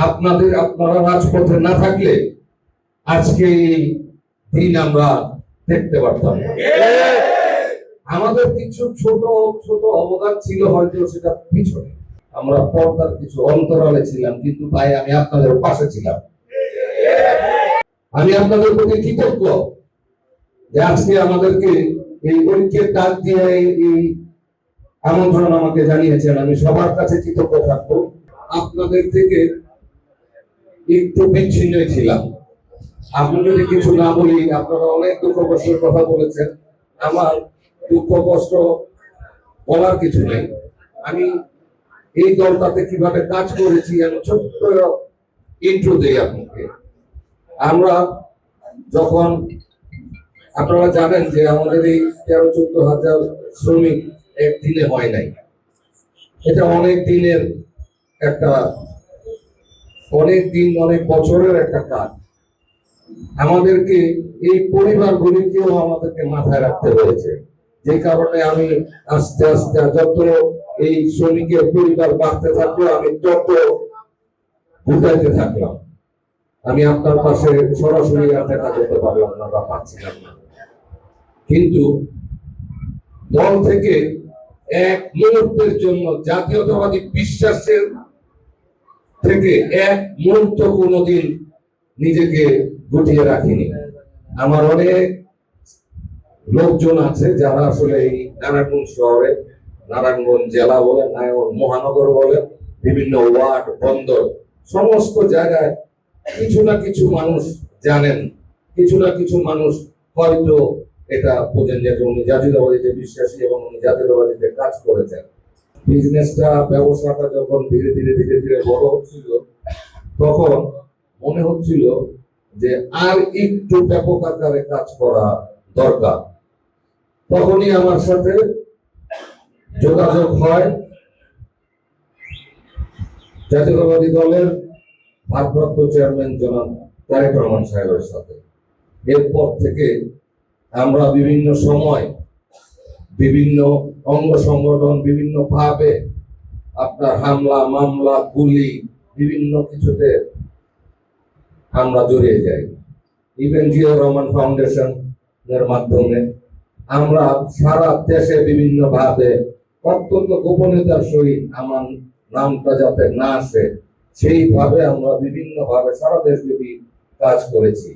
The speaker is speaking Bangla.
আপনাদের, আপনারা রাজপথে না থাকলে আজকে এই দিন আমরা দেখতে পারতাম আমাদের কিছু ছোট ছোট অবদান ছিল, হয়তো সেটা পিছনে। আমরা পর্দার কিছু অন্তরালে ছিলাম, কিন্তু তাই আমি আপনাদের পাশে ছিলাম। আমি আপনাদের প্রতি কৃতজ্ঞ যে আজকে আমাদেরকে এই ঐক্যের ডাক দিয়ে এই- আমন্ত্রণ আমাকে জানিয়েছেন। আমি সবার কাছে কৃতজ্ঞ থাকব। আপনাদের থেকে একটু বিচ্ছিন্ন ছিলাম। আমি যদি কিছু না বলি, আপনারা অনেক দুঃখ কষ্টের কথা বলেছেন। আমার দুঃখ কষ্ট বলার কিছু নেই। আমি এই দলটাতে কীভাবে কাজ করেছি, আমি ছোট্ট ইন্ট্রো দেই আপনাকে। আমরা যখন, আপনারা জানেন যে আমাদের এই তেরো, চোদ্দ হাজার শ্রমিক একদিনে হয় নাই। এটা অনেক দিনের একটা অনেক দিন অনেক বছরের একটা কাজ। আমাদেরকে এই পরিবারগুলিকেও আমাদেরকে মাথায় রাখতে হয়েছে। যে কারণে আমি আস্তে আস্তে যত এই শ্রমিকের পরিবার বাড়তে থাকল, আমি তত বুঝাইতে থাকলাম। আমি আপনার পাশে সরাসরি আর দেখা করতে পারলাম না বা পাচ্ছিলাম না। কিন্তু দল থেকে এক মুহূর্তের জন্য জাতীয়তাবাদী বিশ্বাসের থেকে এক মুহূর্ত কোনোদিন নিজেকে গুটিয়ে রাখিনি। আমার অনেক লোকজন আছে যারা আসলে এই নারায়ণগঞ্জ শহরে, নারায়ণগঞ্জ জেলা বলে নারায়ণগঞ্জ মহানগর বলে বিভিন্ন ওয়ার্ড, বন্দর, সমস্ত জায়গায় কিছু না কিছু মানুষ জানেন। কিছু না কিছু মানুষ হয়তো এটা বোঝেন যে উনি জাতীয়তাবাদীতে বিশ্বাসী এবং উনি জাতীয়তাবাদীতে কাজ করেছেন। বিজনেসটা ব্যবসাটা যখন ধীরে ধীরে ধীরে ধীরে বড় হচ্ছিল, তখন মনে হচ্ছিল যে আর একটু ব্যাপক আকারে কাজ করা দরকার। তখনই আমার সাথে যোগাযোগ হয় জাতীয়তাবাদী দলের ভারপ্রাপ্ত চেয়ারম্যান জনাব তারেক রহমান সাহেবের সাথে। এরপর থেকে আমরা বিভিন্ন সময় বিভিন্ন অঙ্গ সংগঠন বিভিন্ন ভাবে আপনার হামলা, মামলা, গুলি, বিভিন্ন কিছুতে আমরা জড়িয়ে যাই। ইভেন জিয়া রহমান ফাউন্ডেশন এর মাধ্যমে আমরা সারা দেশে বিভিন্ন ভাবে অত্যন্ত গোপনীয়তার সহিত আমার নামটা যাতে না আসে, সেইভাবে আমরা বিভিন্নভাবে সারা দেশব্যাপী কাজ করেছি।